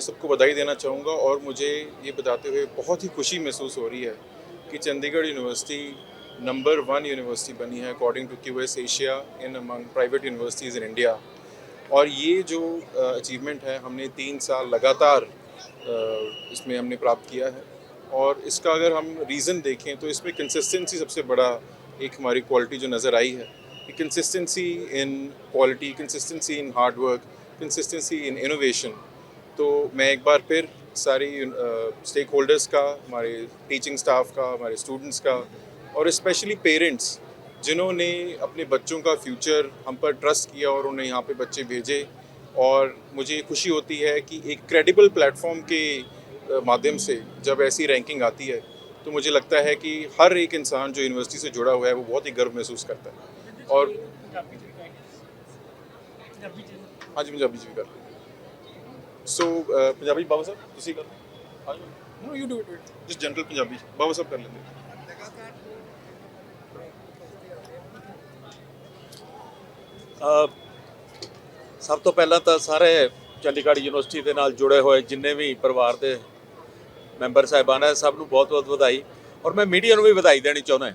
मैं सबको बधाई देना चाहूँगा और मुझे ये बताते हुए बहुत ही खुशी महसूस हो रही है कि Chandigarh university number one university बनी है according to Q S Asia in among private universities in India और ये जो अचीवमेंट है, हमने तीन साल लगातार इसमें हमने प्राप्त किया है। और इसका अगर हम रीज़न देखें तो इसमें कंसिस्टेंसी सबसे बड़ा एक हमारी क्वालिटी जो नज़र आई है कि consistency in quality consistency in hard work consistency in innovation तो मैं एक बार फिर सारी स्टेक uh, होल्डर्स का हमारे टीचिंग स्टाफ का हमारे स्टूडेंट्स का और स्पेशली पेरेंट्स जिन्होंने अपने बच्चों का फ्यूचर हम पर ट्रस्ट किया और उन्हें यहाँ पे बच्चे भेजे और मुझे खुशी होती है कि एक क्रेडिबल प्लेटफॉर्म के माध्यम से जब ऐसी रैंकिंग आती है तो मुझे लगता है कि हर एक इंसान जो यूनिवर्सिटी से जुड़ा हुआ है वो बहुत ही गर्व महसूस करता है। और हाँ जी पंजाबी जी भी कर ਸੋ ਪੰਜਾਬੀ ਬਾਬਾ ਸਾਹਿਬ ਤੁਸੀਂ ਕਰ ਹਾਂ no you do it just general Punjabi ਬਾਬਾ ਸਾਹਿਬ ਕਰ ਲੈਂਦੇ। ਅ, ਸਭ ਤੋਂ ਪਹਿਲਾਂ ਤਾਂ ਸਾਰੇ ਚੰਡੀਗੜ੍ਹ ਯੂਨੀਵਰਸਿਟੀ ਦੇ ਨਾਲ ਜੁੜੇ ਹੋਏ ਜਿੰਨੇ ਵੀ ਪਰਿਵਾਰ ਦੇ ਮੈਂਬਰ ਸਾਹਿਬਾਨ ਹੈ ਸਭ ਨੂੰ ਬਹੁਤ-ਬਹੁਤ ਵਧਾਈ। ਔਰ ਮੈਂ ਮੀਡੀਆ ਨੂੰ ਵੀ ਵਧਾਈ ਦੇਣੀ ਚਾਹੁੰਦਾ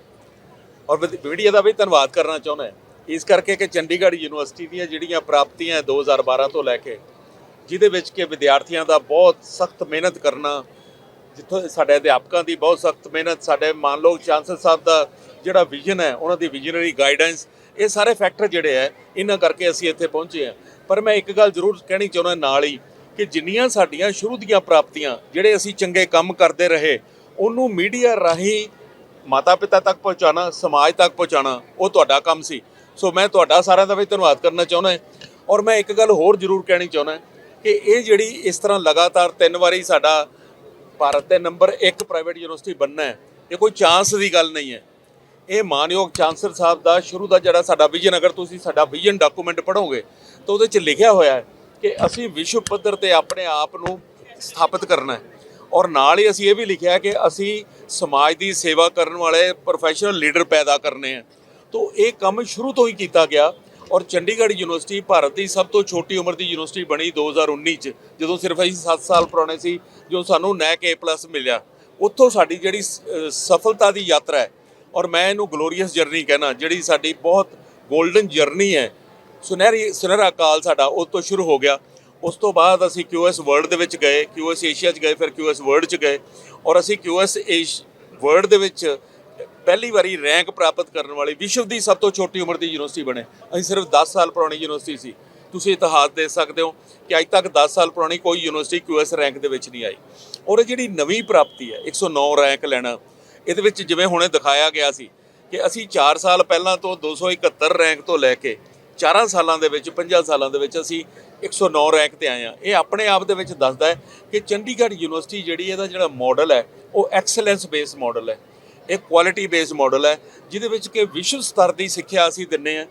ਔਰ ਮੀਡੀਆ ਦਾ ਵੀ ਧੰਨਵਾਦ ਕਰਨਾ ਚਾਹੁੰਦਾ ਇਸ ਕਰਕੇ ਕਿ ਚੰਡੀਗੜ੍ਹ ਯੂਨੀਵਰਸਿਟੀ ਦੀਆਂ ਜਿਹੜੀਆਂ ਪ੍ਰਾਪਤੀਆਂ 2012 ਤੋਂ ਲੈ ਕੇ ਜਿਹਦੇ ਵਿੱਚ ਕਿ ਵਿਦਿਆਰਥੀਆਂ ਦਾ ਬਹੁਤ ਸਖਤ ਮਿਹਨਤ ਕਰਨਾ, ਜਿੱਥੋਂ ਸਾਡੇ ਅਧਿਆਪਕਾਂ ਦੀ ਬਹੁਤ ਸਖਤ ਮਿਹਨਤ, ਸਾਡੇ ਮਾਨ ਮਾਨਯੋਗ ਚਾਂਸਲ ਸਾਹਿਬ ਦਾ ਜਿਹੜਾ ਵਿਜ਼ਨ ਹੈ, ਉਹਨਾਂ ਦੀ ਵਿਜ਼ਨਰੀ ਗਾਈਡੈਂਸ ਇਹ ਸਾਰੇ ਫੈਕਟਰ ਜਿਹੜੇ ਹੈ, ਇਹਨਾਂ ਕਰਕੇ ਅਸੀਂ ਇੱਥੇ ਪਹੁੰਚੇ ਹਾਂ। ਪਰ ਮੈਂ ਇੱਕ ਗੱਲ ਜ਼ਰੂਰ ਕਹਿਣੀ ਚਾਹੁੰਦਾ ਨਾਲ ਹੀ ਕਿ ਜਿੰਨੀਆਂ ਸਾਡੀਆਂ ਸ਼ੁਰੂ ਦੀਆਂ ਪ੍ਰਾਪਤੀਆਂ, ਜਿਹੜੇ ਅਸੀਂ ਚੰਗੇ ਕੰਮ ਕਰਦੇ ਰਹੇ, ਉਹਨੂੰ ਮੀਡੀਆ ਰਾਹੀਂ ਮਾਤਾ ਪਿਤਾ ਤੱਕ ਪਹੁੰਚਾਉਣਾ, ਸਮਾਜ ਤੱਕ ਪਹੁੰਚਾਉਣਾ, ਉਹ ਤੁਹਾਡਾ ਕੰਮ ਸੀ। ਸੋ ਮੈਂ ਤੁਹਾਡਾ ਸਾਰਿਆਂ ਦਾ ਵੀ ਧੰਨਵਾਦ ਕਰਨਾ ਚਾਹੁੰਦਾ ਔਰ ਮੈਂ ਇੱਕ ਗੱਲ ਹੋਰ ਜ਼ਰੂਰ ਕਹਿਣੀ ਚਾਹੁੰਦਾ ਕਿ ਇਹ ਜਿਹੜੀ ਇਸ ਤਰ੍ਹਾਂ ਲਗਾਤਾਰ ਤਿੰਨ ਵਾਰੀ ਸਾਡਾ ਭਾਰਤ ਦੇ ਨੰਬਰ 1 ਪ੍ਰਾਈਵੇਟ ਯੂਨੀਵਰਸਿਟੀ ਬਣਨਾ ਹੈ, ਇਹ ਕੋਈ ਚਾਂਸ ਦੀ ਗੱਲ ਨਹੀਂ ਹੈ। ਇਹ ਮਾਨਯੋਗ ਚਾਂਸਲਰ ਸਾਹਿਬ ਦਾ ਸ਼ੁਰੂ ਦਾ ਜਿਹੜਾ ਸਾਡਾ ਵਿਜ਼ਨ ਅਗਰ ਤੁਸੀਂ ਸਾਡਾ ਵਿਜ਼ਨ ਡਾਕੂਮੈਂਟ ਪੜ੍ਹੋਗੇ, ਤਾਂ ਉਹਦੇ 'ਚ ਲਿਖਿਆ ਹੋਇਆ ਹੈ ਕਿ ਅਸੀਂ ਵਿਸ਼ਵ ਪੱਧਰ ਤੇ ਆਪਣੇ ਆਪ ਨੂੰ ਸਥਾਪਿਤ ਕਰਨਾ ਹੈ। ਔਰ ਨਾਲ ਹੀ ਅਸੀਂ ਇਹ ਵੀ ਲਿਖਿਆ ਕਿ ਅਸੀਂ ਸਮਾਜ ਦੀ ਸੇਵਾ ਕਰਨ ਵਾਲੇ ਪ੍ਰੋਫੈਸ਼ਨਲ ਲੀਡਰ ਪੈਦਾ ਕਰਨੇ ਆ ਤੋਂ ਇਹ ਕੰਮ ਸ਼ੁਰੂ ਤੋਂ ਹੀ ਕੀਤਾ ਗਿਆ। ਔਰ ਚੰਡੀਗੜ੍ਹ ਯੂਨੀਵਰਸਿਟੀ ਭਾਰਤ ਦੀ ਸਭ ਤੋਂ ਛੋਟੀ ਉਮਰ ਦੀ ਯੂਨੀਵਰਸਿਟੀ ਬਣੀ 2019 ਚ, ਜਦੋਂ ਸਿਰਫ ਅਸੀਂ 7 ਸਾਲ ਪੁਰਾਣੇ ਸੀ, ਜੋ ਸਾਨੂੰ ਨੈਕ ਏ ਪਲੱਸ ਮਿਲਿਆ। ਉੱਥੋਂ ਸਾਡੀ ਜਿਹੜੀ ਸ- ਸਫਲਤਾ ਦੀ ਯਾਤਰਾ ਹੈ, ਔਰ ਮੈਂ ਇਹਨੂੰ ਗਲੋਰੀਅਸ ਜਰਨੀ ਕਹਿਣਾ, ਜਿਹੜੀ ਸਾਡੀ ਬਹੁਤ 골ਡਨ ਜਰਨੀ ਹੈ। ਸੁਨਹਿਰੀ, ਸੁਨਹਿਰਾ ਕਾਲ ਸਾਡਾ ਉਸ ਤੋਂ ਸ਼ੁਰੂ ਹੋ ਗਿਆ। ਉਸ ਤੋਂ ਬਾਅਦ ਅਸੀਂ QS ਵਰਲਡ ਦੇ ਵਿੱਚ ਗਏ QS ਏਸ਼ੀਆ 'ਚ ਗਏ, ਫਿਰ QS ਵਰਲਡ 'ਚ ਗਏ। ਔਰ ਅਸੀਂ QS ਏਸ਼ ਵਰਲਡ ਦੇ ਵਿੱਚ ਪਹਿਲੀ ਵਾਰੀ ਰੈਂਕ ਪ੍ਰਾਪਤ ਕਰਨ ਵਾਲੀ ਵਿਸ਼ਵ ਦੀ ਸਭ ਤੋਂ ਛੋਟੀ ਉਮਰ ਦੀ ਯੂਨੀਵਰਸਿਟੀ ਬਣੇ। ਅਸੀਂ ਸਿਰਫ 10 ਸਾਲ ਪੁਰਾਣੀ ਯੂਨੀਵਰਸਿਟੀ ਸੀ। ਤੁਸੀਂ ਇਤਿਹਾਸ ਦੇ ਸਕਦੇ ਹੋ ਕਿ ਅੱਜ ਤੱਕ 10 ਸਾਲ ਪੁਰਾਣੀ ਕੋਈ ਯੂਨੀਵਰਸਿਟੀ QS ਰੈਂਕ ਦੇ ਵਿੱਚ ਨਹੀਂ ਆਈ। ਔਰ ਇਹ ਜਿਹੜੀ ਨਵੀਂ ਪ੍ਰਾਪਤੀ ਹੈ 109 ਰੈਂਕ ਲੈਣਾ, ਇਹਦੇ ਵਿੱਚ ਜਿਵੇਂ ਹੁਣੇ ਦਿਖਾਇਆ ਗਿਆ ਸੀ ਕਿ ਅਸੀਂ 4 ਸਾਲ ਪਹਿਲਾਂ ਤੋਂ 271 ਰੈਂਕ ਤੋਂ ਲੈ ਕੇ 4 ਸਾਲਾਂ ਦੇ ਵਿੱਚ 5 ਸਾਲਾਂ ਦੇ ਵਿੱਚ ਅਸੀਂ 109 ਰੈਂਕ ਤੇ ਆਏ ਆ ਇਹ ਆਪਣੇ ਆਪ ਦੇ ਵਿੱਚ ਦੱਸਦਾ ਹੈ ਕਿ ਚੰਡੀਗੜ੍ਹ ਯੂਨੀਵਰਸਿਟੀ ਜਿਹੜੀ ਇਹਦਾ ਜਿਹੜਾ ਮਾਡਲ ਹੈ, ਉਹ ਐਕਸਲੈਂਸ ਬੇਸ ਮਾਡਲ ਹੈ। ਇਹ ਕੁਆਲਿਟੀ ਬੇਸ ਮਾਡਲ ਹੈ, ਜਿਹਦੇ ਵਿੱਚ ਕਿ ਵਿਸ਼ਵ ਸਤਰ ਦੀ ਸਿੱਖਿਆ ਅਸੀਂ ਦਿੰਨੇ ਆ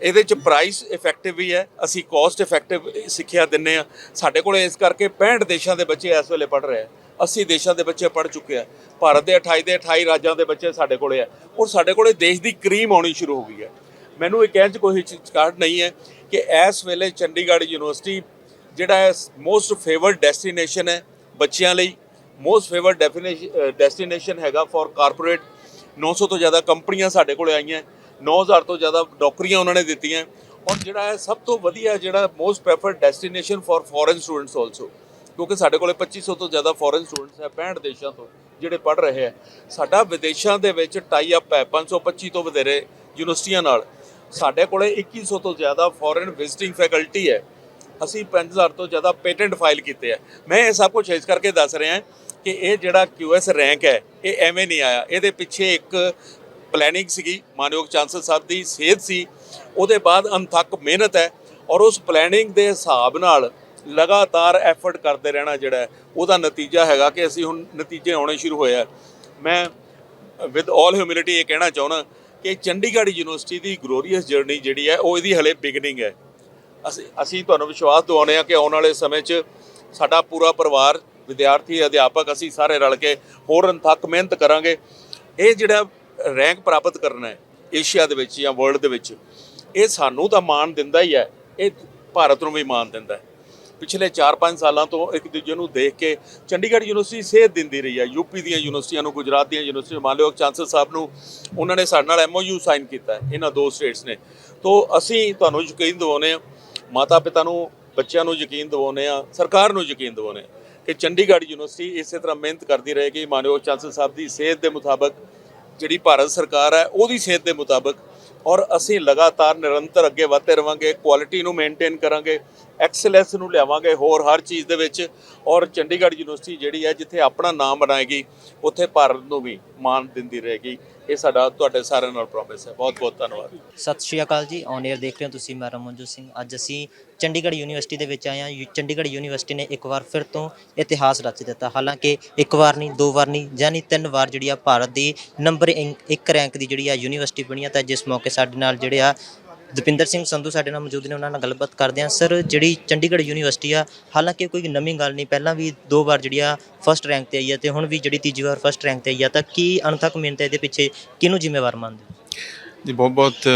ਇਹਦੇ ਚ ਪ੍ਰਾਈਸ ਇਫੈਕਟਿਵ ਵੀ ਹੈ, ਅਸੀਂ ਕੋਸਟ ਇਫੈਕਟਿਵ ਸਿੱਖਿਆ ਦਿੰਨੇ ਆ ਸਾਡੇ ਕੋਲ ਇਸ ਕਰਕੇ 65 ਦੇਸ਼ਾਂ ਦੇ ਬੱਚੇ ਇਸ ਵੇਲੇ ਪੜ੍ਹ ਰਹੇ ਆ 80 ਦੇਸ਼ਾਂ ਦੇ ਬੱਚੇ ਪੜ੍ਹ ਚੁੱਕੇ ਆ ਭਾਰਤ ਦੇ 28 ਦੇ 28 ਰਾਜਾਂ ਦੇ ਬੱਚੇ ਸਾਡੇ ਕੋਲੇ ਆ ਔਰ ਸਾਡੇ ਕੋਲੇ ਦੇਸ਼ ਦੀ ਕਰੀਮ ਆਉਣੀ ਸ਼ੁਰੂ ਹੋ ਗਈ ਹੈ। ਮੈਨੂੰ ਇਹ ਕਹਿਣ 'ਚ ਕੋਈ ਹਿਚਕਚਾਹਟ ਨਹੀਂ ਹੈ ਕਿ ਇਸ ਵੇਲੇ ਚੰਡੀਗੜ੍ਹ ਯੂਨੀਵਰਸਿਟੀ ਜਿਹੜਾ ਹੈ ਮੋਸਟ ਫੇਵਰਡ ਡੈਸਟੀਨੇਸ਼ਨ ਹੈ ਬੱਚਿਆਂ ਲਈ। ਮੋਸਟ ਫੇਵਰਡ ਡੈਸਟੀਨੇਸ਼ਨ ਹੈਗਾ ਫॉर ਕਾਰਪੋਰੇਟ 900 ਤੋਂ ਜ਼ਿਆਦਾ ਕੰਪਨੀਆਂ ਸਾਡੇ ਕੋਲੇ ਆਈਆਂ। 9000 ਤੋਂ ਜ਼ਿਆਦਾ ਨੌਕਰੀਆਂ ਉਹਨਾਂ ਨੇ ਦਿੱਤੀਆਂ। ਔਰ ਜਿਹੜਾ ਹੈ ਸਭ ਤੋਂ ਵਧੀਆ ਜਿਹੜਾ most preferred destination for foreign students also ਕਿਉਂਕਿ ਸਾਡੇ ਕੋਲੇ 2500 ਤੋਂ ਜ਼ਿਆਦਾ ਫੋਰਨ ਸਟੂਡੈਂਟਸ ਹੈ 65 ਦੇਸ਼ਾਂ ਤੋਂ ਜਿਹੜੇ ਪੜ੍ਹ ਰਹੇ ਆ ਸਾਡਾ ਵਿਦੇਸ਼ਾਂ ਦੇ ਵਿੱਚ ਟਾਈ ਅਪ ਹੈ 525 ਤੋਂ ਵਧੇਰੇ ਯੂਨੀਵਰਸਿਟੀਆਂ ਨਾਲ। ਸਾਡੇ ਕੋਲੇ 2100 ਤੋਂ ਜ਼ਿਆਦਾ ਫੋਰਨ ਵਿਜ਼ਿਟਿੰਗ ਫੈਕਲਟੀ ਹੈ। ਅਸੀਂ 5000 ਤੋਂ ਜ਼ਿਆਦਾ ਪੇਟੈਂਟ ਫਾਈਲ ਕੀਤੇ ਆ। ਮੈਂ ਇਹ ਸਭ ਕੁਝ ਇਸ ਕਰਕੇ ਦੱਸ ਰਿਹਾ ਕਿ ਇਹ ਜਿਹੜਾ QS ਰੈਂਕ ਹੈ, ਇਹ ਐਵੇਂ ਨਹੀਂ ਆਇਆ। ਇਹਦੇ ਪਿੱਛੇ ਇੱਕ ਪਲੈਨਿੰਗ ਸੀਗੀ, ਮਾਨਯੋਗ ਚਾਂਸਲਰ ਸਾਹਿਬ ਦੀ ਸੇਧ ਸੀ। ਉਹਦੇ ਬਾਅਦ ਅਨਥੱਕ ਮਿਹਨਤ ਹੈ ਔਰ ਉਸ ਪਲੈਨਿੰਗ ਦੇ ਹਿਸਾਬ ਨਾਲ ਲਗਾਤਾਰ ਐਫਰਟ ਕਰਦੇ ਰਹਿਣਾ ਜਿਹੜਾ ਉਹਦਾ ਨਤੀਜਾ ਹੈਗਾ ਕਿ ਅਸੀਂ ਹੁਣ ਨਤੀਜੇ ਆਉਣੇ ਸ਼ੁਰੂ ਹੋਏ ਆ। ਮੈਂ ਵਿਦ ਆਲ ਹਿਊਮਿਲਿਟੀ ਇਹ ਕਹਿਣਾ ਚਾਹੁੰਦਾ ਕਿ ਚੰਡੀਗੜ੍ਹ ਯੂਨੀਵਰਸਿਟੀ ਦੀ ਗਲੋਰੀਅਸ ਜਰਨੀ ਜਿਹੜੀ ਹੈ, ਉਹ ਇਹਦੀ ਹਲੇ ਬਿਗਨਿੰਗ ਹੈ। ਅਸੀਂ ਅਸੀਂ ਤੁਹਾਨੂੰ ਵਿਸ਼ਵਾਸ ਦਿਵਾਉਂਦੇ ਹਾਂ ਕਿ ਆਉਣ ਵਾਲੇ ਸਮੇਂ 'ਚ ਸਾਡਾ ਪੂਰਾ ਪਰਿਵਾਰ, ਵਿਦਿਆਰਥੀ, ਅਧਿਆਪਕ ਅਸੀਂ ਸਾਰੇ ਰਲ ਕੇ ਹੋਰ ਅਣਥੱਕ ਮਿਹਨਤ ਕਰਾਂਗੇ। ਇਹ ਜਿਹੜਾ ਰੈਂਕ ਪ੍ਰਾਪਤ ਕਰਨਾ ਹੈ ਏਸ਼ੀਆ ਦੇ ਵਿੱਚ ਜਾਂ ਵਰਲਡ ਦੇ ਵਿੱਚ, ਇਹ ਸਾਨੂੰ ਤਾਂ ਮਾਣ ਦਿੰਦਾ ਹੀ ਹੈ। ਇਹ ਭਾਰਤ ਨੂੰ ਵੀ ਮਾਣ ਦਿੰਦਾ ਹੈ। ਪਿਛਲੇ 4-5 ਸਾਲਾਂ ਤੋਂ ਇੱਕ ਦੂਜੇ ਨੂੰ ਦੇਖ ਕੇ ਚੰਡੀਗੜ੍ਹ ਯੂਨੀਵਰਸਿਟੀ ਸੇਧ ਦਿੰਦੀ ਰਹੀ ਹੈ। ਯੂਪੀ ਦੀਆਂ ਯੂਨੀਵਰਸਿਟੀਆਂ ਨੂੰ, ਗੁਜਰਾਤ ਦੀਆਂ ਯੂਨੀਵਰਸਿਟੀਆਂ ਮੰਨ ਮਾਨਯੋਗ ਚਾਂਸਲਰ ਸਾਹਿਬ ਨੂੰ ਉਹਨਾਂ ਨੇ ਸਾਡੇ ਨਾਲ ਐਮਓਯੂ ਸਾਈਨ ਕੀਤਾ ਇਹਨਾਂ ਦੋ ਸਟੇਟਸ ਨੇ। ਤੋਂ ਅਸੀਂ ਤੁਹਾਨੂੰ ਯਕੀਨ ਦਿਵਾਉਂਦੇ ਹਾਂ ਮਾਤਾ ਪਿਤਾ ਨੂੰ, ਬੱਚਿਆਂ ਨੂੰ ਯਕੀਨ ਦਿਵਾਉਂਦੇ ਆ ਸਰਕਾਰ ਨੂੰ ਯਕੀਨ ਦਿਵਾਉਂਦੇ ਆ ਕਿ ਚੰਡੀਗੜ੍ਹ ਯੂਨੀਵਰਸਿਟੀ ਇਸੇ ਤਰ੍ਹਾਂ ਮਿਹਨਤ ਕਰਦੀ ਰਹੇਗੀ। ਮਾਨਯੋਗ ਚਾਂਸਲਰ ਸਾਹਿਬ ਦੀ ਸੇਧ ਦੇ ਮੁਤਾਬਕ ਜਿਹੜੀ ਭਾਰਤ ਸਰਕਾਰ ਹੈ, ਉਹਦੀ ਸੇਧ ਦੇ ਮੁਤਾਬਕ ਔਰ ਅਸੀਂ ਲਗਾਤਾਰ ਨਿਰੰਤਰ ਅੱਗੇ ਵਧਦੇ ਰਵਾਂਗੇ ਕੁਆਲਿਟੀ ਨੂੰ ਮੇਨਟੇਨ ਕਰਾਂਗੇ। ਐਕਸਲੈਂਸ ਨੂੰ ਲਿਆਵਾਂਗੇ ਹੋਰ ਹਰ ਚੀਜ਼ ਦੇ ਵਿੱਚ। ਔਰ ਚੰਡੀਗੜ੍ਹ ਯੂਨੀਵਰਸਿਟੀ ਜਿਹੜੀ ਹੈ, ਜਿੱਥੇ ਆਪਣਾ ਨਾਮ ਬਣਾਏਗੀ, ਉੱਥੇ ਭਾਰਤ ਨੂੰ ਵੀ ਮਾਣ ਦਿੰਦੀ ਰਹੇਗੀ। ਇਹ ਸਾਡਾ, ਤੁਹਾਡੇ ਸਾਰਿਆਂ ਨਾਲ ਪ੍ਰੋਮਿਸ ਹੈ। ਬਹੁਤ ਬਹੁਤ ਧੰਨਵਾਦ। ਸਤਿ ਸ਼੍ਰੀ ਅਕਾਲ ਜੀ। ਔਨ 에ਅਰ ਦੇਖ ਰਹੇ ਹੋ ਤੁਸੀਂ ਮੈਂ ਰਮਨਜੋਤ ਸਿੰਘ। ਅੱਜ ਅਸੀਂ ਚੰਡੀਗੜ੍ਹ ਯੂਨੀਵਰਸਿਟੀ ਦੇ ਵਿੱਚ ਆਏ ਹਾਂ। ਯੂ- ਚੰਡੀਗੜ੍ਹ ਯੂਨੀਵਰਸਿਟੀ ਨੇ ਇੱਕ ਵਾਰ ਫਿਰ ਤੋਂ ਇਤਿਹਾਸ ਰਚ ਦਿੱਤਾ। ਹਾਲਾਂਕਿ ਇੱਕ ਵਾਰ ਨਹੀਂ, ਦੋ ਵਾਰ ਨਹੀਂ, ਯਾਨੀ ਤਿੰਨ ਵਾਰ ਜਿਹੜੀ ਆ ਭਾਰਤ ਦੀ ਨੰਬਰ 1 ਰੈਂਕ ਦੀ ਜਿਹੜੀ ਆ ਯੂਨੀਵਰਸਿਟੀ ਬਣੀ ਆ, ਤਾਂ ਜਿਸ ਮੌਕੇ ਸਾਡੇ ਨਾਲ ਜਿਹੜੇ ਆ ਦਪਿੰਦਰ ਸਿੰਘ ਸੰਧੂ ਸਾਡੇ ਨਾਲ ਮੌਜੂਦ ਨੇ, ਉਹਨਾਂ ਨਾਲ ਗੱਲਬਾਤ ਕਰਦੇ ਹਾਂ। ਸਰ, ਜਿਹੜੀ ਚੰਡੀਗੜ੍ਹ ਯੂਨੀਵਰਸਿਟੀ ਆ, ਹਾਲਾਂਕਿ ਕੋਈ ਨਵੀਂ ਗੱਲ ਨਹੀਂ, ਪਹਿਲਾਂ ਵੀ ਦੋ ਵਾਰ ਜਿਹੜੀ ਆ ਫਸਟ ਰੈਂਕ ਤੇ ਆਈ ਆ ਤੇ ਹੁਣ ਵੀ ਜਿਹੜੀ ਤੀਜੀ ਵਾਰ ਫਸਟ ਰੈਂਕ ਤੇ ਆਈ ਆ, ਤਾਂ ਕੀ ਅਣਥੱਕ ਮਿਹਨਤ ਹੈ ਇਹਦੇ ਪਿੱਛੇ? ਕਿਹਨੂੰ ਜ਼ਿੰਮੇਵਾਰ ਮੰਨਦੇ ਜੀ ਬਹੁਤ ਬਹੁਤ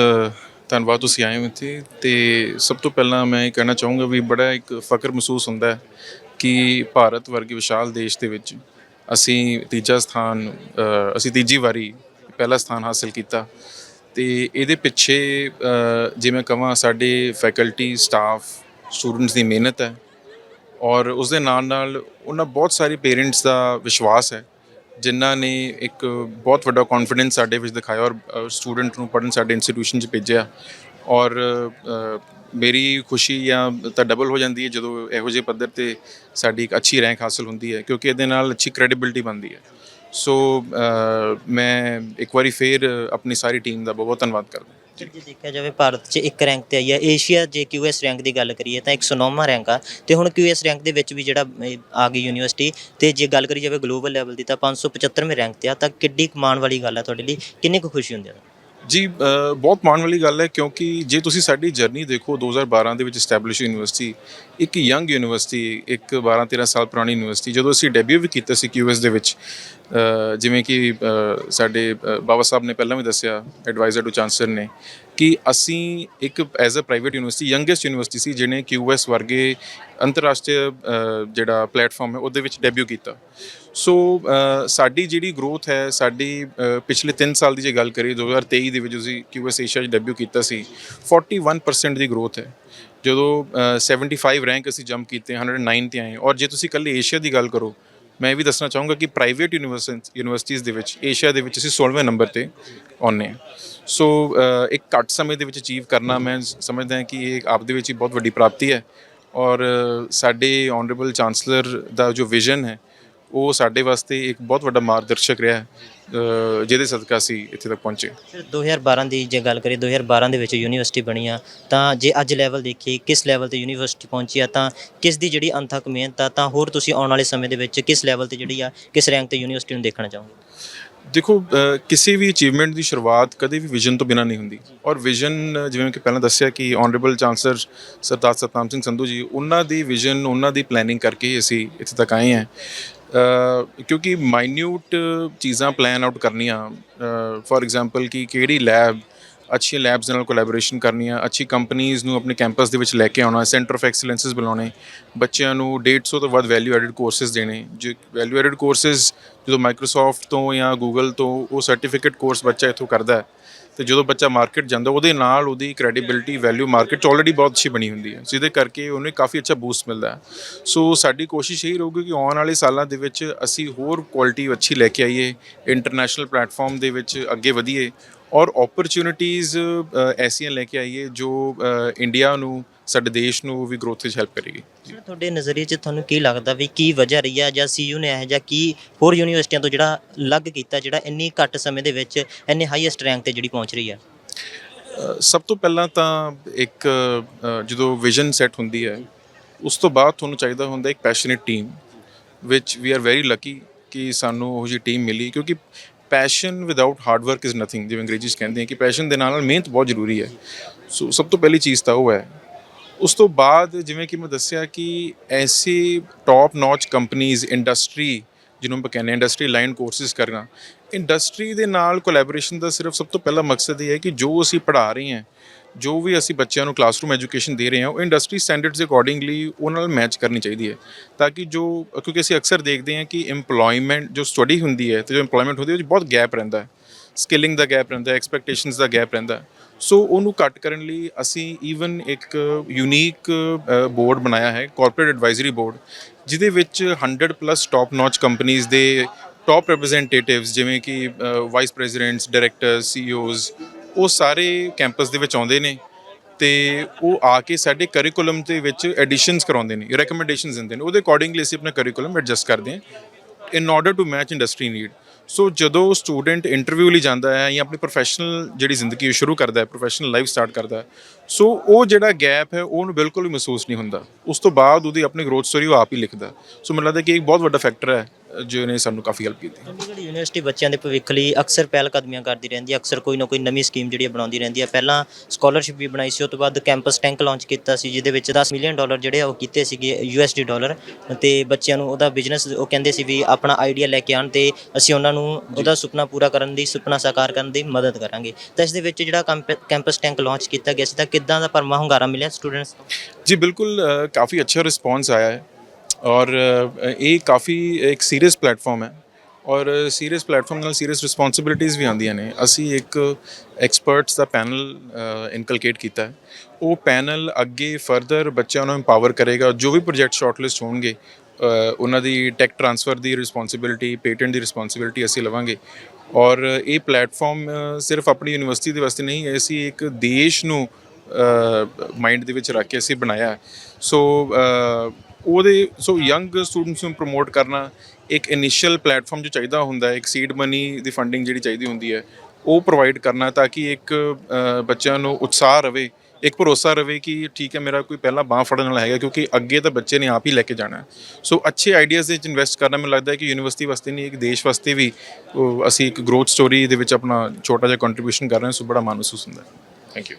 ਧੰਨਵਾਦ ਤੁਸੀਂ ਆਏ ਹੋ ਇੱਥੇ ਤੇ ਸਭ ਤੋਂ ਪਹਿਲਾਂ ਮੈਂ ਇਹ ਕਹਿਣਾ ਚਾਹੂੰਗਾ ਵੀ ਬੜਾ ਇੱਕ ਫਖਰ ਮਹਿਸੂਸ ਹੁੰਦਾ ਹੈ ਕਿ ਭਾਰਤ ਵਰਗੇ ਵਿਸ਼ਾਲ ਦੇਸ਼ ਦੇ ਵਿੱਚ ਅਸੀਂ ਤੀਜਾ ਸਥਾਨ ਅਸੀਂ ਤੀਜੀ ਵਾਰੀ ਪਹਿਲਾ ਸਥਾਨ ਹਾਸਲ ਕੀਤਾ। ਤੇ ਇਹਦੇ ਪਿੱਛੇ ਜੇ ਮੈਂ ਕਹਾਂ, ਸਾਡੇ ਫੈਕਲਟੀ ਸਟਾਫ ਸਟੂਡੈਂਟਸ ਦੀ ਮਿਹਨਤ ਹੈ ਔਰ ਉਸ ਦੇ ਨਾਲ ਨਾਲ ਉਹਨਾਂ ਬਹੁਤ ਸਾਰੇ ਪੇਰੈਂਟਸ ਦਾ ਵਿਸ਼ਵਾਸ ਹੈ, ਜਿਨ੍ਹਾਂ ਨੇ ਇੱਕ ਬਹੁਤ ਵੱਡਾ ਕੌਨਫੀਡੈਂਸ ਸਾਡੇ ਵਿੱਚ ਦਿਖਾਇਆ ਔਰ ਸਟੂਡੈਂਟ ਨੂੰ ਪੜ੍ਹਨ ਸਾਡੇ ਇੰਸਟੀਟਿਊਸ਼ਨ 'ਚ ਭੇਜਿਆ ਔਰ ਮੇਰੀ ਖੁਸ਼ੀ ਜਾਂ ਤਾਂ ਡਬਲ ਹੋ ਜਾਂਦੀ ਹੈ ਜਦੋਂ ਇਹੋ ਜਿਹੇ ਪੱਧਰ ਤੇ ਸਾਡੀ ਇੱਕ ਅੱਛੀ ਰੈਂਕ ਹਾਸਲ ਹੁੰਦੀ ਹੈ ਕਿਉਂਕਿ ਇਹਦੇ ਨਾਲ ਅੱਛੀ ਕ੍ਰੈਡੀਬਿਲਟੀ ਬਣਦੀ ਹੈ। ਸੋ ਮੈਂ ਇੱਕ ਵਾਰੀ ਫੇਰ ਆਪਣੀ ਸਾਰੀ ਟੀਮ ਦਾ ਬਹੁਤ ਬਹੁਤ ਧੰਨਵਾਦ ਕਰਦਾ। ਜੇ ਦੇਖਿਆ ਜਾਵੇ, ਭਾਰਤ 'ਚ ਇੱਕ ਰੈਂਕ ਤੇ ਆਈ ਹੈ। ਏਸ਼ੀਆ ਜੇ ਕਿਊਐਸ ਰੈਂਕ ਦੀ ਗੱਲ ਕਰੀਏ ਤਾਂ 109ਵਾਂ ਰੈਂਕ ਆ। ਤੇ ਹੁਣ ਕਿਊਐਸ ਰੈਂਕ ਦੇ ਵਿੱਚ ਵੀ ਜਿਹੜਾ, ਇਹ, ਆ ਗਈ ਯੂਨੀਵਰਸਿਟੀ ਤੇ ਜੇ ਗੱਲ ਕਰੀ ਜਾਵੇ ਗਲੋਬਲ ਲੈਵਲ ਦੀ ਤਾਂ 575ਵੇਂ ਰੈਂਕ ਤੇ ਆ। ਤਾਂ ਕਿੱਡੀ ਕਮਾਨ ਵਾਲੀ ਗੱਲ ਆ ਤੁਹਾਡੇ ਲਈ। ਕਿੰਨੀ ਕੁ ਖੁਸ਼ੀ ਹੁੰਦੀ ਹੈ ਜੀ ਬਹੁਤ ਮਾਣ ਵਾਲੀ ਗੱਲ ਹੈ ਕਿਉਂਕਿ ਜੇ ਤੁਸੀਂ ਸਾਡੀ ਜਰਨੀ ਦੇਖੋ 2012 ਦੇ ਵਿੱਚ ਐਸਟੈਬਲਿਸ਼ ਯੂਨੀਵਰਸਿਟੀ ਇੱਕ ਯੰਗ ਯੂਨੀਵਰਸਿਟੀ ਇੱਕ 12 13 ਸਾਲ ਪੁਰਾਣੀ ਯੂਨੀਵਰਸਿਟੀ ਜਦੋਂ ਅਸੀਂ ਡੈਬਿਊ ਵੀ ਕੀਤਾ ਸੀ ਕਿਊਐਸ ਦੇ ਵਿੱਚ ਜਿਵੇਂ ਕਿ ਸਾਡੇ ਬਾਬਾ ਸਾਹਿਬ ਨੇ ਪਹਿਲਾਂ ਵੀ ਦੱਸਿਆ ਐਡਵਾਈਜ਼ਰ ਟੂ ਚਾਂਸਲਰ ਨੇ ਕਿ ਅਸੀਂ ਇੱਕ as a private university youngest university ਸੀ ਜਿਹਨੇ ਕਿਊਐਸ ਵਰਗੇ ਅੰਤਰਰਾਸ਼ਟਰੀ ਜਿਹੜਾ ਪਲੇਟਫਾਰਮ ਹੈ ਉਹਦੇ ਵਿੱਚ ਡੈਬਿਊ ਕੀਤਾ। ਸੋ ਸਾਡੀ ਜਿਹੜੀ ਗਰੋਥ ਹੈ ਸਾਡੀ ਪਿਛਲੇ 3 ਸਾਲ ਦੀ ਜੇ ਗੱਲ ਕਰੀਏ 2023 ਦੇ ਵਿੱਚ ਅਸੀਂ ਕਿਊਐਸ ਏਸ਼ੀਆ 'ਚ ਡੈਬਿਊ ਕੀਤਾ ਸੀ। 41% ਦੀ ਗਰੋਥ ਹੈ। ਜਦੋਂ ਅ, 75 ਰੈਂਕ ਅਸੀਂ ਜੰਪ ਕੀਤੇ 109 ਤੇ ਆਏ। ਔਰ ਜੇ ਤੁਸੀਂ ਕੱਲੇ ਏਸ਼ੀਆ ਦੀ ਗੱਲ ਕਰੋ ਮੈਂ ਇਹ ਵੀ ਦੱਸਣਾ ਚਾਹੂੰਗਾ ਕਿ ਪ੍ਰਾਈਵੇਟ ਯੂਨੀਵਰਸਿਟੀਜ਼ ਦੇ ਵਿੱਚ ਏਸ਼ੀਆ ਦੇ ਵਿੱਚ ਅਸੀਂ 16ਵੇਂ ਨੰਬਰ ਤੇ ਆਉਂਦੇ ਹਾਂ। ਸੋ ਇੱਕ ਘੱਟ ਸਮੇਂ ਦੇ ਵਿੱਚ ਅਚੀਵ ਕਰਨਾ ਮੈਂ ਸਮਝਦਾ ਹਾਂ ਕਿ ਇਹ ਆਪ ਦੇ ਵਿੱਚ ਹੀ ਬਹੁਤ ਵੱਡੀ ਪ੍ਰਾਪਤੀ ਹੈ। ਔਰ ਸਾਡੇ ਆਨਰੇਬਲ ਚਾਂਸਲਰ ਦਾ ਜੋ ਵਿਜ਼ਨ ਹੈ ਉਹ ਸਾਡੇ ਵਾਸਤੇ ਇੱਕ ਬਹੁਤ ਵੱਡਾ ਮਾਰਗਦਰਸ਼ਕ ਰਿਹਾ ਹੈ, ਜਿਹਦੇ ਸਦਕਾ ਅਸੀਂ ਇੱਥੇ ਤੱਕ ਪਹੁੰਚੇ। ਫਿਰ 2012 ਦੀ ਜੇ ਗੱਲ ਕਰੀਏ 2012 ਦੇ ਵਿੱਚ ਯੂਨੀਵਰਸਿਟੀ ਬਣੀ ਆ ਤਾਂ ਜੇ ਅੱਜ ਲੈਵਲ ਦੇਖੀਏ ਕਿਸ ਲੈਵਲ ਤੇ ਯੂਨੀਵਰਸਿਟੀ ਪਹੁੰਚੀ ਆ ਤਾਂ ਕਿਸ ਦੀ ਜਿਹੜੀ ਅਣਥੱਕ ਮਿਹਨਤ ਆ ਤਾਂ ਹੋਰ ਤੁਸੀਂ ਆਉਣ ਵਾਲੇ ਸਮੇਂ ਦੇ ਵਿੱਚ ਕਿਸ ਲੈਵਲ ਤੇ ਜਿਹੜੀ ਆ ਕਿਸ ਰੈਂਕ ਤੇ ਯੂਨੀਵਰਸਿਟੀ ਨੂੰ ਦੇਖਣਾ ਚਾਹੋਗੇ? ਦੇਖੋ ਕਿਸੇ ਵੀ ਅਚੀਵਮੈਂਟ ਦੀ ਸ਼ੁਰੂਆਤ ਕਦੇ ਵੀ ਵਿਜ਼ਨ ਤੋਂ ਬਿਨਾਂ ਨਹੀਂ ਹੁੰਦੀ। ਔਰ ਵਿਜ਼ਨ ਜਿਵੇਂ ਕਿ ਪਹਿਲਾਂ ਦੱਸਿਆ ਕਿ ਆਨਰੇਬਲ ਚਾਂਸਲਰ ਸਰਦਾਰ ਸਤਨਾਮ ਸਿੰਘ ਸੰਧੂ ਜੀ ਉਹਨਾਂ ਦੀ ਵਿਜ਼ਨ ਉਹਨਾਂ ਦੀ ਪਲੈਨਿੰਗ ਕਰਕੇ ਅਸੀਂ ਇੱਥੇ ਤੱਕ ਆਏ ਹਾਂ। ਕਿਉਂਕਿ ਮਾਈਨਿਊਟ ਚੀਜ਼ਾਂ ਪਲਾਨ ਆਊਟ ਕਰਨੀਆਂ ਫੋਰ ਐਗਜ਼ਾਮਪਲ ਕਿ ਕਿਹੜੀ ਲੈਬ ਅੱਛੀਆਂ ਲੈਬਸ ਨਾਲ ਕੋਲੈਬੋਰੇਸ਼ਨ ਕਰਨੀਆਂ, ਅੱਛੀ ਕੰਪਨੀਆਂ ਨੂੰ ਆਪਣੇ ਕੈਂਪਸ ਦੇ ਵਿੱਚ ਲੈ ਕੇ ਆਉਣਾ ਸੈਂਟਰ ਆਫ ਐਕਸਲੈਂਸਸ ਬੁਲਾਉਣੇ, ਬੱਚਿਆਂ ਨੂੰ 150 ਤੋਂ ਵੱਧ ਵੈਲਿਊ ਐਡਿਡ ਕੋਰਸਸ ਦੇਣੇ, ਜੋ ਵੈਲਿਊ ਐਡਿਡ ਕੋਰਸਸ ਜਦੋਂ ਮਾਈਕਰੋਸਾਫਟ ਤੋਂ ਜਾਂ ਗੂਗਲ ਤੋਂ ਉਹ ਸਰਟੀਫਿਕੇਟ ਕੋਰਸ ਬੱਚਾ ਇੱਥੋਂ ਕਰਦਾ ਹੈ ਤੇ ਜਦੋਂ ਬੱਚਾ ਮਾਰਕੀਟ ਜਾਂਦਾ, ਉਹਦੇ ਨਾਲ ਉਹਦੀ ਕ੍ਰੈਡੀਬਿਲਟੀ ਵੈਲਿਊ ਮਾਰਕੀਟ 'ਚ ਆਲਰੇਡੀ ਬਹੁਤ ਅੱਛੀ ਬਣੀ ਹੁੰਦੀ ਹੈ। ਜਿਹਦੇ ਕਰਕੇ ਉਹਨੂੰ ਕਾਫੀ ਅੱਛਾ ਬੂਸਟ ਮਿਲਦਾ ਸੋ ਸਾਡੀ ਕੋਸ਼ਿਸ਼ ਇਹੀ ਰਹੂਗੀ ਕਿ ਆਉਣ ਵਾਲੇ ਸਾਲਾਂ ਦੇ ਵਿੱਚ ਅਸੀਂ ਹੋਰ ਕੁਆਲਿਟੀ ਅੱਛੀ ਲੈ ਕੇ ਆਈਏ ਇੰਟਰਨੈਸ਼ਨਲ ਪਲੇਟਫਾਰਮ ਦੇ ਵਿੱਚ ਅੱਗੇ ਵਧੀਏ ਔਰ ਓਪਰਚ्युनिटीज ਐਸੀਆਂ ਲੈ ਕੇ ਆਈਏ ਜੋ ਇੰਡੀਆ ਨੂੰ ਸਾਡੇ ਦੇਸ਼ ਨੂੰ ਵੀ ਗਰੋਥ ਵਿੱਚ ਹੈਲਪ ਕਰੇਗੀ। ਸਰ ਤੁਹਾਡੇ ਨਜ਼ਰੀਏ 'ਚ ਤੁਹਾਨੂੰ ਕੀ ਲੱਗਦਾ ਵੀ ਕੀ ਵਜ੍ਹਾ ਰਹੀ ਆ ਜਾਂ ਸੀਯੂ ਨੇ ਇਹ ਜਾਂ ਕੀ ਹੋਰ ਯੂਨੀਵਰਸਿਟੀਆਂ ਤੋਂ ਜਿਹੜਾ ਅਲੱਗ ਕੀਤਾ ਜਿਹੜਾ ਇੰਨੀ ਘੱਟ ਸਮੇਂ ਦੇ ਵਿੱਚ ਇੰਨੇ ਹਾਈਐਸਟ ਰੈਂਕ ਤੇ ਜਿਹੜੀ ਪਹੁੰਚ ਰਹੀ ਅ, ਸਭ ਤੋਂ ਪਹਿਲਾਂ ਤਾਂ ਇੱਕ ਜਦੋਂ ਵਿਜ਼ਨ ਸੈੱਟ ਹੁੰਦੀ ਹੈ ਉਸ ਤੋਂ ਬਾਅਦ ਤੁਹਾਨੂੰ ਚਾਹੀਦਾ ਹੁੰਦਾ ਇੱਕ ਪੈਸ਼ਨੇਟ ਟੀਮ ਵਿਚ ਵੀ ਆਰ ਵੈਰੀ ਲੱਕੀ ਕਿ ਸਾਨੂੰ ਉਹ ਜਿਹੀ ਟੀਮ ਮਿਲੀ ਕਿਉਂਕਿ passion without hard work is nothing ਜਿਵੇਂ ਅੰਗਰੇਜ਼ੀ 'ਚ ਕਹਿੰਦੇ ਆ ਕਿ ਪੈਸ਼ਨ ਦੇ ਨਾਲ ਨਾਲ ਮਿਹਨਤ ਬਹੁਤ ਜ਼ਰੂਰੀ ਹੈ। ਸੋ ਸਭ ਤੋਂ ਪਹਿਲੀ ਚੀਜ਼ ਤਾਂ ਉਹ ਹੈ ਉਸ ਤੋਂ ਬਾਅਦ ਜਿਵੇਂ ਕਿ ਮੈਂ ਦੱਸਿਆ ਕਿ ਐਸੀ ਟੌਪ ਨੌਚ ਕੰਪਨੀਆਂ ਇੰਡਸਟਰੀ ਜਿਹਨੂੰ ਆਪਾਂ ਕਹਿੰਦੇ ਇੰਡਸਟਰੀ ਲਾਈਨ ਕੋਰਸਿਸ ਕਰਨਾ ਇੰਡਸਟਰੀ ਦੇ ਨਾਲ ਕੋਲੈਬੋਰੇਸ਼ਨ ਦਾ ਸਿਰਫ ਸਭ ਤੋਂ ਪਹਿਲਾ ਮਕਸਦ ਇਹ ਹੈ ਕਿ ਜੋ ਅਸੀਂ ਪੜ੍ਹਾ ਰਹੇ ਹਾਂ, ਜੋ ਵੀ ਅਸੀਂ ਬੱਚਿਆਂ ਨੂੰ ਕਲਾਸਰੂਮ ਐਜੂਕੇਸ਼ਨ ਦੇ ਰਹੇ ਹਾਂ, ਉਹ ਇੰਡਸਟਰੀ ਸਟੈਂਡਰਡਸ ਦੇ ਅਕੋਰਡਿੰਗਲੀ ਉਹਨਾਂ ਨਾਲ ਮੈਚ ਕਰਨੀ ਚਾਹੀਦੀ ਹੈ ਤਾਂ ਕਿ ਜੋ, ਕਿਉਂਕਿ ਅਸੀਂ ਅਕਸਰ ਦੇਖਦੇ ਹਾਂ ਕਿ EMPLOYMENT ਜੋ ਸਟੱਡੀ ਹੁੰਦੀ ਹੈ ਤੇ ਜੋ EMPLOYMENT ਹੁੰਦੀ ਹੈ ਉਹ 'ਚ ਬਹੁਤ ਗੈਪ ਰਹਿੰਦਾ ਹੈ ਸਕਿਲਿੰਗ ਦਾ ਗੈਪ ਰਹਿੰਦਾ ਹੈ ਐਕਸਪੈਕਟੇਸ਼ਨਸ ਦਾ ਗੈਪ ਰਹਿੰਦਾ ਹੈ। ਸੋ ਉਹਨੂੰ ਕੱਟ ਕਰਨ ਲਈ ਅਸੀਂ ਈਵਨ ਇੱਕ ਯੂਨੀਕ ਬੋਰਡ ਬਣਾਇਆ ਹੈ ਕਾਰਪੋਰੇਟ ਐਡਵਾਈਜ਼ਰੀ ਬੋਰਡ ਜਿਹਦੇ ਵਿੱਚ 100 ਪਲੱਸ ਟਾਪ ਨੌਚ ਕੰਪਨੀਆਂ ਦੇ ਟਾਪ ਰਿਪਰੈਜ਼ੈਂਟੇਟਿਵਸ ਜਿਵੇਂ ਕਿ ਵਾਈਸ ਪ੍ਰੈਜ਼ੀਡੈਂਟਸ ਡਾਇਰੈਕਟਰਸ ਸੀਈਓਜ਼ ਉਹ ਸਾਰੇ ਕੈਂਪਸ ਦੇ ਵਿੱਚ ਆਉਂਦੇ ਨੇ ਤੇ ਉਹ ਆ ਕੇ ਸਾਡੇ ਕਰਿਕੂਲਮ ਦੇ ਵਿੱਚ ਐਡੀਸ਼ਨਸ ਕਰਾਉਂਦੇ ਨੇ ਰეკਮੈਂਡੇਸ਼ਨਸ ਦਿੰਦੇ ਨੇ, ਉਹਦੇ ਅਕੋਰਡਿੰਗਲੀ ਅਸੀਂ ਆਪਣਾ ਕਰਿਕੂਲਮ ਐਡਜਸਟ ਕਰਦੇ ਹਾਂ in order to match industry need so ਜਦੋਂ ਸਟੂਡੈਂਟ ਇੰਟਰਵਿਊ ਲਈ ਜਾਂਦਾ ਹੈ ਜਾਂ ਆਪਣੀ ਪ੍ਰੋਫੈਸ਼ਨਲ ਜਿਹੜੀ ਜ਼ਿੰਦਗੀ ਉਹ ਸ਼ੁਰੂ ਕਰਦਾ ਹੈ ਪ੍ਰੋਫੈਸ਼ਨਲ ਲਾਈਫ ਸਟਾਰਟ ਕਰਦਾ ਹੈ ਸੋ ਉਹ ਜਿਹੜਾ ਗੈਪ ਹੈ, ਉਹਨੂੰ ਬਿਲਕੁਲ ਵੀ ਮਹਿਸੂਸ ਨਹੀਂ ਹੁੰਦਾ। ਉਸ ਤੋਂ ਬਾਅਦ ਉਹਦੀ ਆਪਣੀ ਗਰੋਥ ਸਟੋਰੀ ਉਹ ਆਪ ਹੀ ਲਿਖਦਾ ਸੋ ਮੈਨੂੰ ਲੱਗਦਾ ਕਿ ਇਹ ਇੱਕ ਬਹੁਤ ਵੱਡਾ ਫੈਕਟਰ ਹੈ। ਜਿਹਨੇ ਸਾਨੂੰ ਕਾਫੀ ਹੈਲਪ ਕੀਤੀ। ਚੰਡੀਗੜ੍ਹ ਯੂਨੀਵਰਸਿਟੀ ਬੱਚਿਆਂ ਦੇ ਭਵਿੱਖ ਲਈ ਅਕਸਰ ਪਹਿਲ ਕਦਮੀਆਂ ਕਰਦੀ ਰਹਿੰਦੀ ਹੈ। ਅਕਸਰ ਕੋਈ ਨਾ ਕੋਈ ਨਵੀਂ ਸਕੀਮ ਜਿਹੜੀ ਹੈ ਬਣਾਉਂਦੀ ਰਹਿੰਦੀ ਹੈ। ਪਹਿਲਾਂ ਸਕਾਲਰਸ਼ਿਪ ਵੀ ਬਣਾਈ ਸੀ ਉਸ ਤੋਂ ਬਾਅਦ ਕੈਂਪਸ ਟੈਂਕ ਲਾਂਚ ਕੀਤਾ ਸੀ ਜਿਹਦੇ ਵਿੱਚ 10 ਮਿਲੀਅਨ ਡਾਲਰ ਜਿਹੜੇ ਆ ਉਹ ਕੀਤੇ ਸੀਗੇ ਯੂਐਸਡੀ ਡਾਲਰ ਤੇ ਬੱਚਿਆਂ ਨੂੰ ਉਹਦਾ ਬਿਜ਼ਨਸ ਉਹ ਕਹਿੰਦੇ ਸੀ ਵੀ ਆਪਣਾ ਆਈਡੀਆ ਲੈ ਕੇ ਆਣ ਤੇ ਅਸੀਂ ਉਹਨਾਂ ਨੂੰ ਉਹਦਾ ਸੁਪਨਾ ਪੂਰਾ ਕਰਨ ਦੀ ਸੁਪਨਾ ਸਾਕਾਰ ਕਰਨ ਦੀ ਮਦਦ ਕਰਾਂਗੇ। ਤਾਂ ਇਸ ਦੇ ਵਿੱਚ ਜਿਹੜਾ ਕੈਂਪਸ ਟੈਂਕ ਲਾਂਚ ਕੀਤਾ ਗਿਆ ਸੀ ਤਾਂ ਕਿੱਦਾਂ ਦਾ ਪਰਮਾ ਹੁੰਗਾਰਾ ਮਿਲਿਆ ਸਟੂਡੈਂਟਸ ਤੋਂ ਜੀ ਬਿਲਕੁਲ ਕਾਫੀ ਅੱਛਾ ਰਿਸਪੌਂਸ ਆਇਆ ਹੈ। ਔਰ ਇਹ ਕਾਫੀ ਇੱਕ ਸੀਰੀਅਸ ਪਲੇਟਫਾਰਮ ਹੈ ਔਰ ਸੀਰੀਅਸ ਪਲੇਟਫਾਰਮ ਨਾਲ ਸੀਰੀਅਸ ਰਿਸਪੌਂਸਿਬਿਲਿਟੀਆਂ ਵੀ ਆਉਂਦੀਆਂ ਨੇ ਅਸੀਂ ਇੱਕ ਐਕਸਪਰਟਸ ਦਾ ਪੈਨਲ ਇਨਕਲਕੇਟ ਕੀਤਾ ਹੈ ਉਹ ਪੈਨਲ ਅੱਗੇ ਫਰਦਰ ਬੱਚਿਆਂ ਨੂੰ ਐਮਪਾਵਰ ਕਰੇਗਾ ਜੋ ਵੀ ਪ੍ਰੋਜੈਕਟ ਸ਼ਾਰਟਲਿਸਟ ਹੋਣਗੇ ਉਹਨਾਂ ਦੀ ਟੈਕ ਟਰਾਂਸਫਰ ਦੀ ਰਿਸਪੌਂਸਿਬਿਲਿਟੀ ਪੇਟੈਂਟ ਦੀ ਰਿਸਪੌਂਸਿਬਿਲਿਟੀ ਅਸੀਂ ਲਵਾਂਗੇ ਔਰ ਇਹ ਪਲੇਟਫਾਰਮ ਸਿਰਫ ਆਪਣੀ ਯੂਨੀਵਰਸਿਟੀ ਦੇ ਵਾਸਤੇ ਨਹੀਂ ਅਸੀਂ ਇੱਕ ਦੇਸ਼ ਨੂੰ ਮਾਈਂਡ ਦੇ ਵਿੱਚ ਰੱਖ ਕੇ ਅਸੀਂ ਬਣਾਇਆ ਸੋ ਉਹਦੇ ਸੋ ਯੰਗ ਸਟੂਡੈਂਟਸ ਨੂੰ ਪ੍ਰਮੋਟ ਕਰਨਾ ਇੱਕ ਇਨੀਸ਼ੀਅਲ ਪਲੇਟਫਾਰਮ ਜੋ ਚਾਹੀਦਾ ਹੁੰਦਾ ਹੈ, ਇੱਕ ਸੀਡ ਮਨੀ ਦੀ ਫੰਡਿੰਗ ਜਿਹੜੀ ਚਾਹੀਦੀ ਹੁੰਦੀ ਹੈ, ਉਹ ਪ੍ਰੋਵਾਈਡ ਕਰਨਾ ਤਾਂ ਕਿ ਇੱਕ ਬੱਚਿਆਂ ਨੂੰ ਉਤਸ਼ਾਹ ਰਵੇ, ਇੱਕ ਭਰੋਸਾ ਰਵੇ ਕਿ ਠੀਕ ਹੈ, ਮੇਰਾ ਕੋਈ ਪਹਿਲਾਂ ਬਾਹ ਫੜਨ ਵਾਲਾ ਹੈਗਾ ਕਿਉਂਕਿ ਅੱਗੇ ਤਾਂ ਬੱਚੇ ਨੇ ਆਪ ਹੀ ਲੈ ਕੇ ਜਾਣਾ ਸੋ ਅੱਛੇ ਆਈਡੀਆਜ਼ ਦੇ ਵਿੱਚ ਇਨਵੈਸਟ ਕਰਨਾ, ਮੈਨੂੰ ਲੱਗਦਾ ਹੈ ਕਿ ਯੂਨੀਵਰਸਿਟੀ ਵਾਸਤੇ ਨਹੀਂ, ਇੱਕ ਦੇਸ਼ ਵਾਸਤੇ ਵੀ ਅਸੀਂ ਇੱਕ ਗਰੋਥ ਸਟੋਰੀ ਦੇ ਵਿੱਚ ਆਪਣਾ ਛੋਟਾ ਜਿਹਾ ਕੰਟਰੀਬਿਊਸ਼ਨ ਕਰ ਰਹੇ ਹਾਂ, ਸੋ ਬੜਾ ਮਾਣ ਮਹਿਸੂਸ ਹੁੰਦਾ ਹੈ। ਥੈਂਕ ਯੂ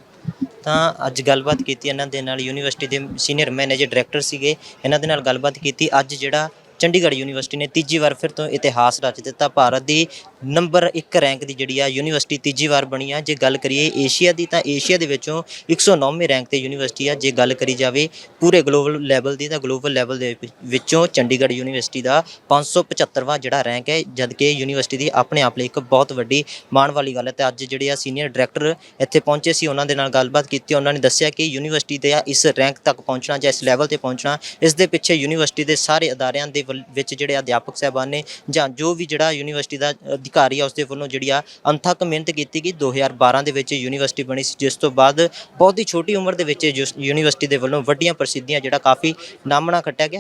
ਤਾਂ ਅੱਜ ਗੱਲਬਾਤ ਕੀਤੀ ਇਹਨਾਂ ਦੇ ਨਾਲ ਯੂਨੀਵਰਸਿਟੀ ਦੇ ਸੀਨੀਅਰ ਮੈਨੇਜਰ ਡਾਇਰੈਕਟਰ ਸੀਗੇ। ਇਹਨਾਂ ਦੇ ਨਾਲ ਗੱਲਬਾਤ ਕੀਤੀ। ਅੱਜ ਜਿਹੜਾ ਚੰਡੀਗੜ੍ਹ ਯੂਨੀਵਰਸਿਟੀ ਨੇ ਤੀਜੀ ਵਾਰ ਫਿਰ ਤੋਂ ਇਤਿਹਾਸ ਰਚ ਦਿੱਤਾ। ਭਾਰਤ ਦੀ ਨੰਬਰ 1 ਰੈਂਕ ਦੀ ਜਿਹੜੀ ਆ ਯੂਨੀਵਰਸਿਟੀ ਤੀਜੀ ਵਾਰ ਬਣੀ ਆ। ਜੇ ਗੱਲ ਕਰੀਏ ਏਸ਼ੀਆ ਦੀ, ਤਾਂ ਏਸ਼ੀਆ ਦੇ ਵਿੱਚੋਂ 109ਵੇਂ ਰੈਂਕ ਤੇ ਯੂਨੀਵਰਸਿਟੀ ਆ। ਜੇ ਗੱਲ ਕਰੀ ਜਾਵੇ ਪੂਰੇ ਗਲੋਬਲ ਲੈਵਲ ਦੀ, ਤਾਂ ਗਲੋਬਲ ਲੈਵਲ ਦੇ ਵਿ- ਵਿੱਚੋਂ ਚੰਡੀਗੜ੍ਹ ਯੂਨੀਵਰਸਿਟੀ ਦਾ 575ਵਾਂ ਜਿਹੜਾ ਰੈਂਕ ਹੈ, ਜਦਕਿ ਯੂਨੀਵਰਸਿਟੀ ਦੀ ਆਪਣੇ ਆਪ ਲਈ ਇੱਕ ਬਹੁਤ ਵੱਡੀ ਮਾਣ ਵਾਲੀ ਗੱਲ ਹੈ। ਤੇ ਅੱਜ ਜਿਹੜੇ ਆ ਸੀਨੀਅਰ ਡਾਇਰੈਕਟਰ ਇੱਥੇ ਪਹੁੰਚੇ ਸੀ, ਉਹਨਾਂ ਦੇ ਨਾਲ ਗੱਲਬਾਤ ਕੀਤੀ, ਉਹਨਾਂ ਨੇ ਦੱਸਿਆ ਕਿ ਯੂਨੀਵਰਸਿਟੀ ਦੇ ਆ ਇਸ ਰੈਂਕ ਤੱਕ ਪਹੁੰਚਣਾ ਜਾਂ ਇਸ ਲੈਵਲ ਤੇ ਪਹੁੰਚਣਾ, ਇਸ ਦੇ ਪਿੱਛੇ ਯੂਨੀਵਰਸਿਟੀ ਦੇ ਸਾਰੇ ਅਦਾਰਿਆਂ ਦੇ ਵਿੱਚ ਜਿਹੜੇ ਅਧਿਆਪਕ ਸਹਿਬਾਨ ਨੇ ਜਾਂ ਜੋ ਵੀ ਜਿਹੜਾ ਯੂਨੀਵਰਸਿਟੀ ਦਾ ਅਧਿਕਾਰੀ ਆ ਉਸ ਦੇ ਵੱਲੋਂ ਜਿਹੜੀ ਆ ਅੰਥਕ ਮਿਹਨਤ ਕੀਤੀ ਗਈ 2012 ਦੇ ਵਿੱਚ ਯੂਨੀਵਰਸਿਟੀ ਬਣੀ ਸੀ, ਜਿਸ ਤੋਂ ਬਾਅਦ ਬਹੁਤ ਹੀ ਛੋਟੀ ਉਮਰ ਦੇ ਵਿੱਚ ਯੂਸ- ਯੂਨੀਵਰਸਿਟੀ ਦੇ ਵੱਲੋਂ ਵੱਡੀਆਂ ਪ੍ਰਸਿੱਧੀਆਂ ਜਿਹੜਾ ਕਾਫੀ ਨਾਮਣਾ ਖੱਟਿਆ ਗਿਆ।